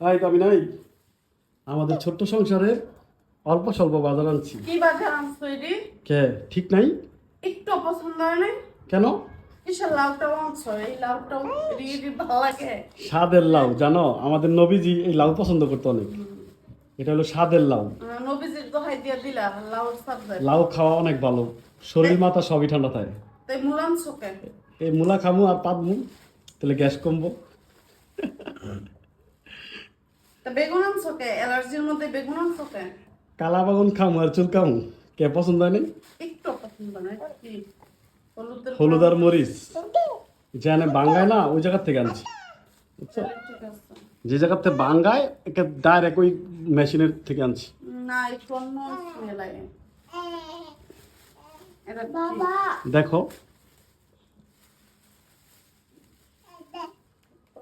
তাই তবে নাই? আমাদের ছোট্ট সংসারের অল্প স্বল্প বাজার আনছি। কি বাজার আনছো এটি কে? ঠিক নাই? একটু পছন্দ হয় না কেন? কিসের লাউটাও আনছো? এই লাউটাও রিডি ভালো লাগে। স্বাদের লাউ জানো? আমাদের নবীজি এই লাউ পছন্দ করতো অনেক। এটা হলো স্বাদের লাউ। নবীজির দোহাই দিয়ে দিলা লাউ সাবজেক্ট লাউ খাওয়া অনেক ভালো। শরীর মাথা সবই ঠান্ডা থাকে। তাই মূল আনছো কে? এই মূলা খামু আর পাতমু তাহলে গ্যাস কমবো। তা বেগুন আনছো কে? অ্যালার্জির মধ্যে বেগুন আনছো কে? কালা বাগুন খামু আর চুল খামু কে পছন্দ হয় নাই? একটু পছন্দ নয় কি? হলুদ আর মরিচ। যেখানে বাঙ্গায় না ওই জায়গার থেকে আনছি। বুঝছ? যে জায়গার থেকে বাঙ্গায় একে ডাইরেক্ট ওই মেশিনের থেকে আনছি। না একটু অন্য লাগে দেখো।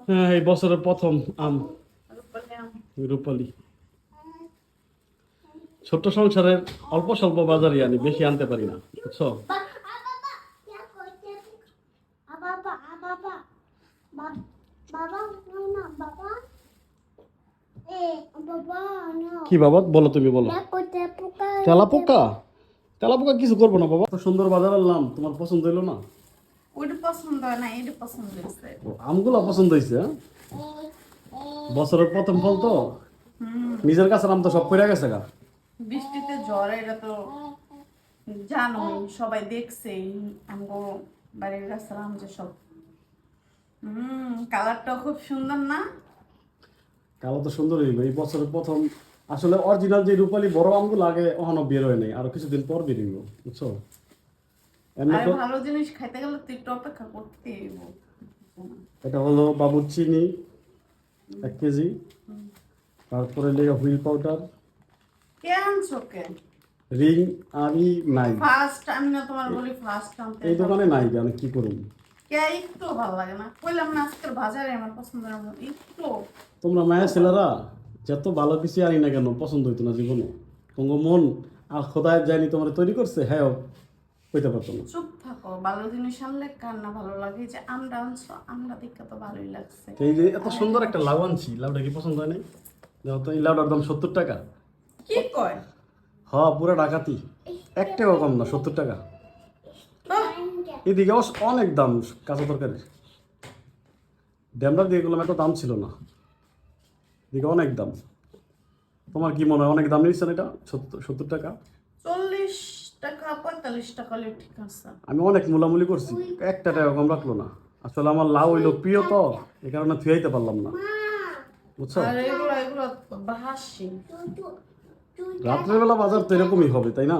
হ্যাঁ এই বছরের প্রথম আম। রূপালি। ছোট্ট সংসারের অল্প স্বল্প বাজারই আনি বেশি আনতে পারি না বুঝছ? কি বাবা? বলো তুমি বলো। তেলা পোকা তেলা পোকা কিছু করব না বাবা? তো সুন্দর বাজার আনলাম তোমার পছন্দ হইল না? ওইটা পছন্দ না এটা পছন্দ হয়েছে আমগুলো পছন্দ হয়েছে হ্যাঁ? বছরের প্রথম ফল তো? নিজের কাছে আম তো সব পড়ে গেছে গা। বৃষ্টিতে জ্বর এটা তো জানোই সবাই দেখছে। আমগো বাড়ির আম যে সব। হুম কালারটাও খুব সুন্দর না? কালো তো সুন্দর এই বছরের প্রথম। আসলে অরিজিনাল যে রূপালি বড় আমগুলো আগে অহনো বের হয় নাই আরও কিছুদিন পর বের হইব বুঝছ? এমনি আর তো ভালো জিনিস খাইতে গেলে একটু অপেক্ষা করতে এটা হলো বাবুর চিনি এক কেজি। তারপরে লেগে হুইল পাউডার। কে আনছো কে রিং আরই নাই। ফার্স্ট আমি না তোমার বলি ফার্স্ট আনতে এই দোকানে নাই আমি কি করুন কে একটু ভালো লাগে না। কইলাম না আজকের বাজারে আমার পছন্দের আম একটু। তোমরা মায়া ছেলেরা যত ভালো কিছু আনি না কেন পছন্দ হইতো না জীবনে। তোমার মন আর খোদায় যায়নি তোমার তৈরি করছে হ্যাঁ হইতে পারতো না। চুপ থাকো ভালো জিনিস আনলে কার না ভালো লাগে যে আমরা আনছো আমরা দেখতে তো ভালোই লাগছে। এই যে এত সুন্দর একটা লাউ আনছি লাউটা কি পছন্দ হয় নাই? দেখো তো এই লাউটার দাম সত্তর টাকা। কি কয়? হ পুরো ডাকাতি। এক টাকাও কম না সত্তর টাকা। এদিকে অনেক দাম কাঁচা তরকারির। ড্যামরার দিয়ে গেলাম এত দাম ছিল না। এদিকে অনেক দাম। তোমার কি মনে হয় অনেক দাম নিচ্ছেন এটা? সত্তর সত্তর টাকা? চল্লিশ টাকা পঁয়তাল্লিশ টাকা হলে ঠিক আছে। আমি অনেক মোলামুলি করছি একটা টাকা কম রাখল না। আসলে আমার লাউ হইল প্রিয় তো এই কারণে থুয়াইতে পারলাম না। বুঝছ? আর এগুলো এগুলো বাহাসি রাত্রেবেলা বাজার তো এরকমই হবে তাই না?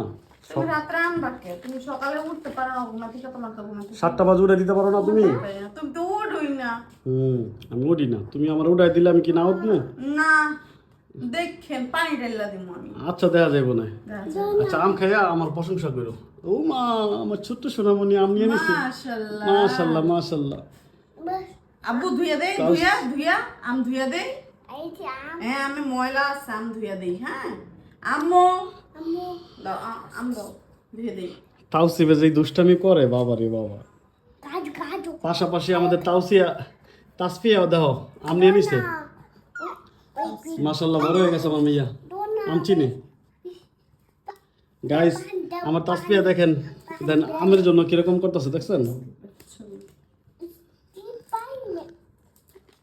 তুমি রাত্রে আনবা কে? তুমি সকালে উঠতে পারো না ঘুমা থেকে তোমার তো ঘুমা সাতটা বাজে উঠে দিতে পারো না তুমি? তুমি তো উঠোই না। হুম আমি উঠি না। তুমি আমার উঠাই দিলে আমি কি না উঠবো? না। দেখেন পানি ঢেলা দিব আমি। আচ্ছা দেখা যাইব না। আচ্ছা আম খাইয়া আমার প্রশংসা করো। ও মা আমার ছোট্ট সোনামণি আম নিয়ে নিছে মাশাল্লাহ। মাশাল্লাহ মাশাল্লাহ। আব্বু ধুইয়া দেই ধুইয়া ধুইয়া আম ধুইয়া দেই। হ্যাঁ আমি ময়লা আছে আম ধুইয়া দেই হ্যাঁ। আম্মু। দাও আম দাও ধুইয়া দেই। তাওসিবে যে দুষ্টামি করে বাবা রে বাবা। পাশাপাশি আমাদের তাওসিয়া তাসফিয়া দেখো আম নিয়ে নিছে মাশাল্লাহ বড় হয়ে গেছে আমার মেয়া। আম চিনি। গাইস আমার তাসপিয়া দেখেন, দেন আমের জন্য কীরকম করতেছে দেখছেন?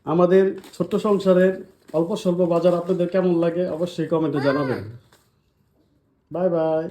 আমাদের ছোট্ট সংসারের অল্প স্বল্প বাজার আপনাদের কেমন লাগে অবশ্যই কমেন্টে জানাবেন। Bye bye